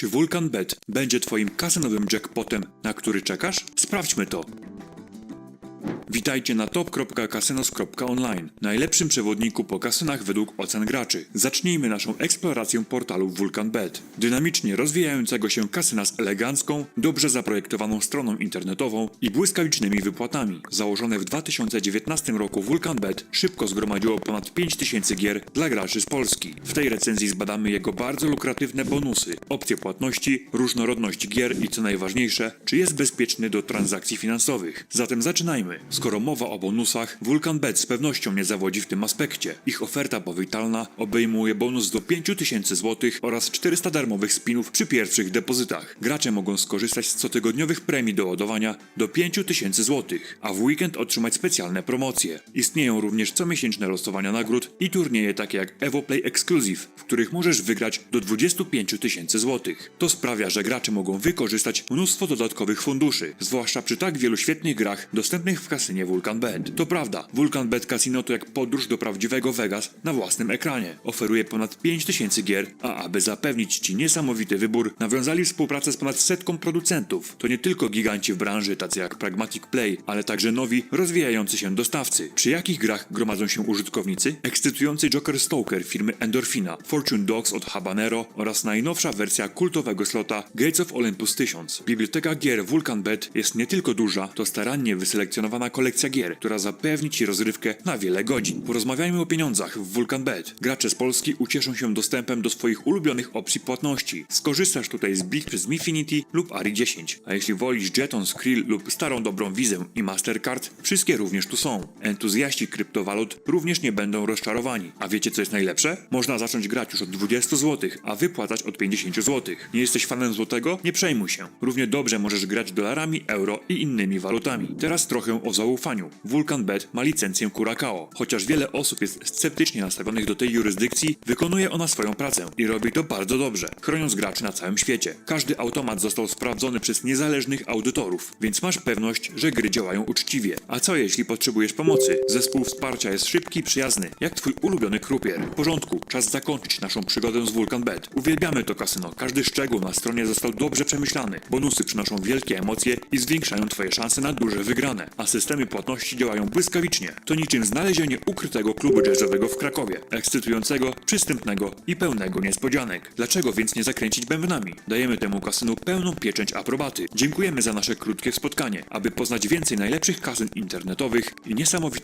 Czy Vulcan Bet będzie Twoim kasynowym jackpotem, na który czekasz? Sprawdźmy to. Witajcie na top.kasynos.online, najlepszym przewodniku po kasynach według ocen graczy. Zacznijmy naszą eksplorację portalu Vulcan Bet. Dynamicznie rozwijającego się kasyna z elegancką, dobrze zaprojektowaną stroną internetową i błyskawicznymi wypłatami. Założone w 2019 roku Vulcan Bet szybko zgromadziło ponad 5000 gier dla graczy z Polski. W tej recenzji zbadamy jego bardzo lukratywne bonusy, opcje płatności, różnorodność gier i co najważniejsze, czy jest bezpieczny do transakcji finansowych. Zatem zaczynajmy. Skoro mowa o bonusach, Vulcan Bet z pewnością nie zawodzi w tym aspekcie. Ich oferta powitalna obejmuje bonus do 5000 zł oraz 400 darmowych spinów przy pierwszych depozytach. Gracze mogą skorzystać z cotygodniowych premii do ładowania do 5000 zł, a w weekend otrzymać specjalne promocje. Istnieją również comiesięczne losowania nagród i turnieje takie jak EvoPlay Exclusive, w których możesz wygrać do 25 tysięcy złotych. To sprawia, że gracze mogą wykorzystać mnóstwo dodatkowych funduszy, zwłaszcza przy tak wielu świetnych grach dostępnych w kasynie Vulcan Bet. To prawda, Vulcan Bet Casino to jak podróż do prawdziwego Vegas na własnym ekranie. Oferuje ponad 5000 gier, a aby zapewnić Ci niesamowity wybór, nawiązali współpracę z ponad setką producentów. To nie tylko giganci w branży, tacy jak Pragmatic Play, ale także nowi, rozwijający się dostawcy. Przy jakich grach gromadzą się użytkownicy? Ekscytujący Joker Stoker firmy Endorfina, Fortune Dogs od Habanero oraz najnowsza wersja kultowego slota Gates of Olympus 1000. Biblioteka gier Vulcan Bet jest nie tylko duża, to starannie wyselekcjonowana kolekcja gier, która zapewni Ci rozrywkę na wiele godzin. Porozmawiajmy o pieniądzach w Vulcan Bet. Gracze z Polski ucieszą się dostępem do swoich ulubionych opcji płatności. Skorzystasz tutaj z Big przez Mifinity lub Ari 10. A jeśli wolisz Jeton, Skrill lub starą dobrą wizę i Mastercard, wszystkie również tu są. Entuzjaści kryptowalut również nie będą rozczarowani. A wiecie co jest najlepsze? Można zacząć grać już od 20 zł, a wypłacać od 50 zł. Nie jesteś fanem złotego? Nie przejmuj się. Równie dobrze możesz grać dolarami, euro i innymi walutami. Teraz trochę o zaufaniu. Vulcan Bet ma licencję Curacao. Chociaż wiele osób jest sceptycznie nastawionych do tej jurysdykcji, wykonuje ona swoją pracę i robi to bardzo dobrze, chroniąc graczy na całym świecie. Każdy automat został sprawdzony przez niezależnych audytorów, więc masz pewność, że gry działają uczciwie. A co jeśli potrzebujesz pomocy? Zespół wsparcia jest szybki i przyjazny, jak twój ulubiony krupier. W porządku, czas zakończyć naszą przygodę z Vulcan Bet. Uwielbiamy to kasyno, każdy szczegół na stronie został dobrze przemyślany. Bonusy przynoszą wielkie emocje i zwiększają twoje szanse na duże wygrane, a systemy płatności działają błyskawicznie. To niczym znalezienie ukrytego klubu jazzowego w Krakowie, ekscytującego, przystępnego i pełnego niespodzianek. Dlaczego więc nie zakręcić bębnami? Dajemy temu kasynu pełną pieczęć aprobaty. Dziękujemy za nasze krótkie spotkanie. Aby poznać więcej najlepszych kasyn internetowych i niesamowitych